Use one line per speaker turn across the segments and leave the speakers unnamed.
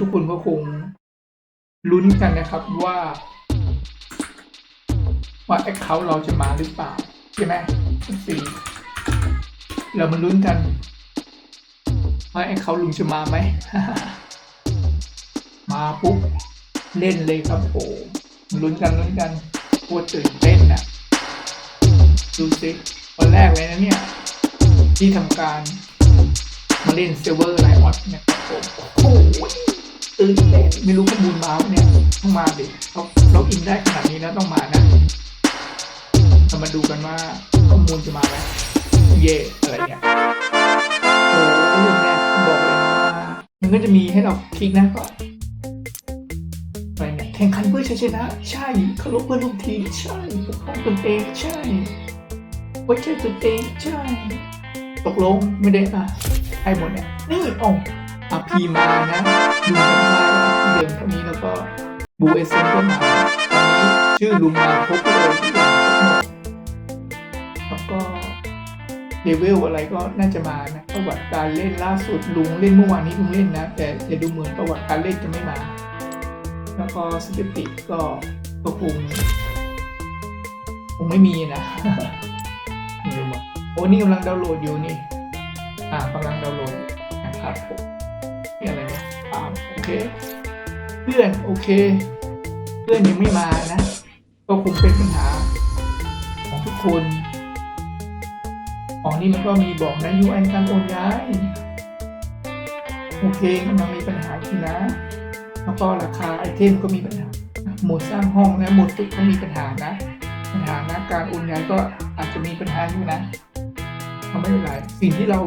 ทุกคนก็คงลุ้นกันนะครับว่าว่าแอคเคาท์เราจะมาหรือเปล่า ใช่ไหมสี่เรามาลุ้นกัน ว่าแอคเคาท์ลุงจะมาไหม มาปุ๊บ เล่นเลยครับโอ้ลุ้นกันลุ้นกันปวดตื่นเต้นอะ ดูสิวันแรกเลยนะเนี่ย ที่ทำการมาเล่นเซิร์ฟเวอร์ไลออดนะครับผมโอ้โห ตื่นเต้นไม่รู้ข้อมูลมาเนี่ยต้องมาดิเราเราอินได้ขนาดนี้แล้วต้องมานะเรามาดูกันว่าข้อมูลจะมาไหมเย่อะไรเนี่ยโอ้เรื่องเนี้ยบอกเลยนะว่ามันก็จะมีให้เราคลิกนะก็อะไรเนี่ยแข่งขันเพื่อชัยชนะ ใช่เคารพเพื่อนร่วมทีมใช่ปกป้องตนเองใช่ไว้ใจตัวเองใช่ ตกลงไม่ได้อะให้หมดเนี่ยนี่อ๋อ อาพีมานะลุงจำได้ว่าที่เดิมเท่านี้แล้วก็บูเอเซนก็มาตอนนี้ชื่อลุงมาครบเลยทุกอย่างหมดแล้วก็เลเวลอะไรก็น่าจะมานะประวัติการเล่นล่าสุดลุงเล่นเมื่อวานนี้ลุงเล่นนะ แต่แต่ดูเหมือนประวัติการเล่นจะไม่มา แล้วก็สถิติก็ก็คงคงไม่มีนะไม่รู้ว่าโอ้นี่กำลังดาวน์โหลดอยู่นี่ อ่ากำลังดาวน์โหลดนะครับผมามโอเค เพื่อนโอเค เพื่อนยังไม่มานะ ก็คงเป็นปัญหาของทุกคน ของนี่มันก็มีบอกนะ UN การโอนย้าย โอเคกำลังมีปัญหาอยู่นะ แล้วก็ราคาไอเทมก็มีปัญหาโหมดสร้างห้องนะโหมดตึกก็มีปัญหานะ ปัญหานะการโอนย้ายก็อาจจะมีปัญหาอยู่นะเอาไม่เป็นไรสิ่งที่เรา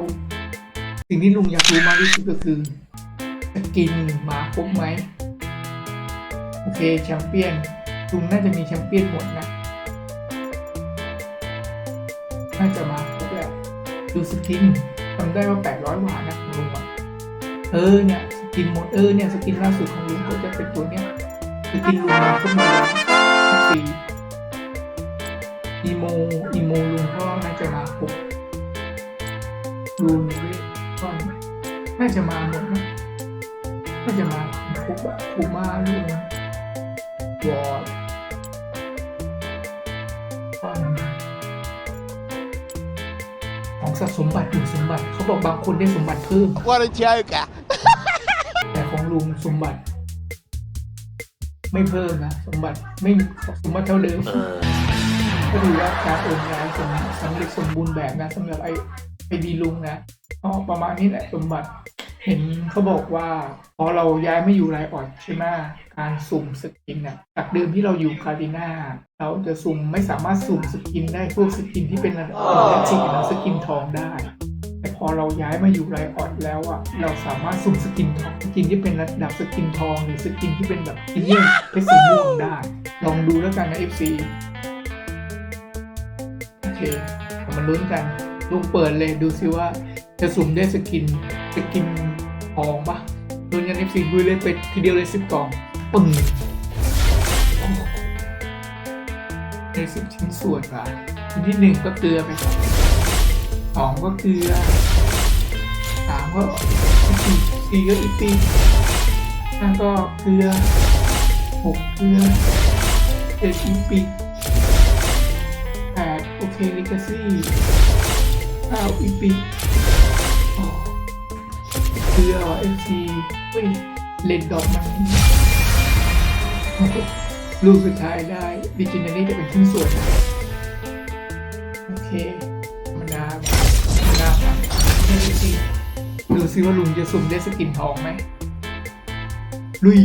สิ่งที่ลุงอยากรู้มากที่สุดก็คือส กินมาครบไหมโอเคแชมเปี้ยนลุงน่าจะมีแชมเปี้ยนหมดนะ น่าจะมาครบแล้วดูสกินจำได้ว่า 800หวานะของลุงอะเออเนี่ยสกินหมดเออเนี่ยสกินล่าสุดของลุงก็จะเป็นตัวเนี้ยสกินลุงมาครบหมดแล้วสี่อีโมอีโมลุงก็น่าจะมาครบลุงเวทก็น่าจะมาหมดนะ น่าจะมาครบอะคูมาลุงวอร์ดก็ของสะสมบัติอยู่สมบัติ เขาบอกบางคนได้สมบัติเพิ่ม
What a joke!
แต่ของลุงสมบัติ ไม่เพิ่มนะสมบัติไม่สมบัติเท่าเดิมก็ถือว่าการโอนย้ายสมสำเร็จสมบูรณ์แบบนะสำหรับไอไอดีลุงนะก็ประมาณนี้แหละสมบัติ เห็นเขาบอกว่า พอเราย้ายไม่อยู่ไรออดใช่ไหมการสุ่มสกินน่ะจากเดิมที่เราอยู่คาริน่าเราจะสุ่มไม่สามารถสุ่มสกินได้พวกสกินที่เป็นระดับแรกสกินสกินทองได้ แต่พอเราย้ายมาอยู่ไรออดแล้วอะเราสามารถสุ่มสกินทองสกินที่เป็นระดับสกินทองหรือสกินที่เป็นแบบพิเนียมเพชรสีม่วงได้ ลองดูแล้วกันนะ FC โอเคเรามาลุ้นกันลูกเปิดเลยดูซิว่า จะสุ่มได้สกินสกินทองปะลุ้นกัน FC ดูเลยไปทีเดียวเลยสิบกล่องปึ้งในสิบชิ้นส่วนว่ะชิ้นที่หนึ่งก็เกลือไปสองก็เกลือสามก็สี่สี่ก็อีกปีห้าก็เกลือหกเกลือเจ็ดอีปีแปดโอเคลิกาซี่เก้าอีพิอ๋อ เกลือเอฟซีเฮ้ยเลนดอกมันลูกสุดท้ายได้ดิจินันี่จะเป็นชิ้นส่วนนะโอเคมดาธรรมดาครับเอฟซีดูซิว่าลุงจะสุ่มได้สกินทองไหมลุย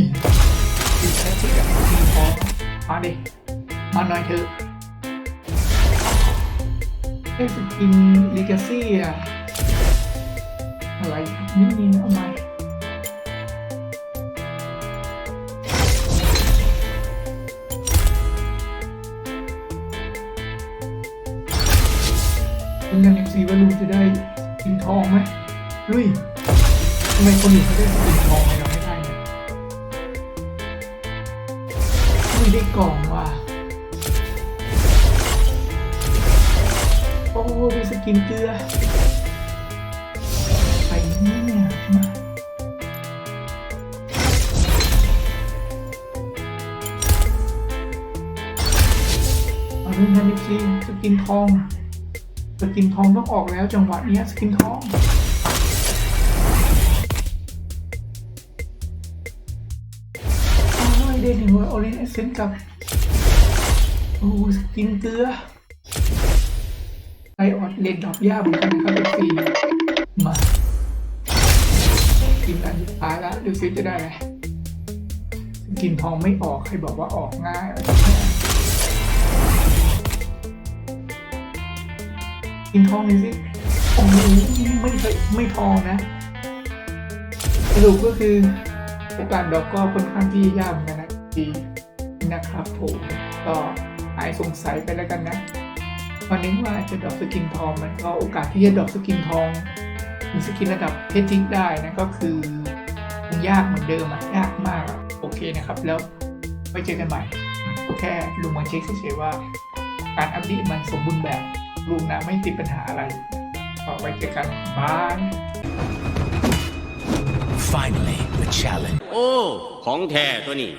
ดูแค่สกินทองมาดิมาหน่อยเถอะเอ้สกินลิกาซี่อะ อะไรนี่นี่เอามเป็นกันเอฟซีว่าลุงจะได้สกินทองไหมลุยทำไมคนอื่นเขาได้สกินทองให้เราไม่ได้เนี่ยไม่ได้กล่องว่ะโอ้มีสกินเกลือ กินทอง สกินทองต้องออกแล้วจังหวะเนี้ยสกินทองโอ้ยได้หนึ่งร้อยออเรนเอเซนกับโอ้สกินเกลือไอออดเลนดอกยาเหมือนกันนะครับเป็นปีมากินอันสุดท้ายแล้วดูซิจะได้ไหมสกินทองไม่ออกใครบอกว่าออกง่าย กินทองหน่อยสิโอ้โหไม่เคยไม่ทอนะสรุปก็คือโอกาสดอกก็ค่อนข้างที่ยากนกันะดีนะครับผมก็หายสงสัยไปแล้วกันนะวันนี้ว่าจะดอกสกินทองมันก็โอกาสที่จะดอกสกินทองมีสกินระดับเพชรทิกได้นะก็คือยากเหมือนเดิมอะยากมากอะโอเคนะครับ แล้วไว้เจอกันใหม่แค่ลุงมาเช็คเฉยๆว่า การอัปเดตมันสมบูรณ์แบบ ลุงนะไม่ติดปัญหาอะไรก็ไว้เจอกันบาย
Finally, the challenge.
โอ้ ของแท้ตัวนี้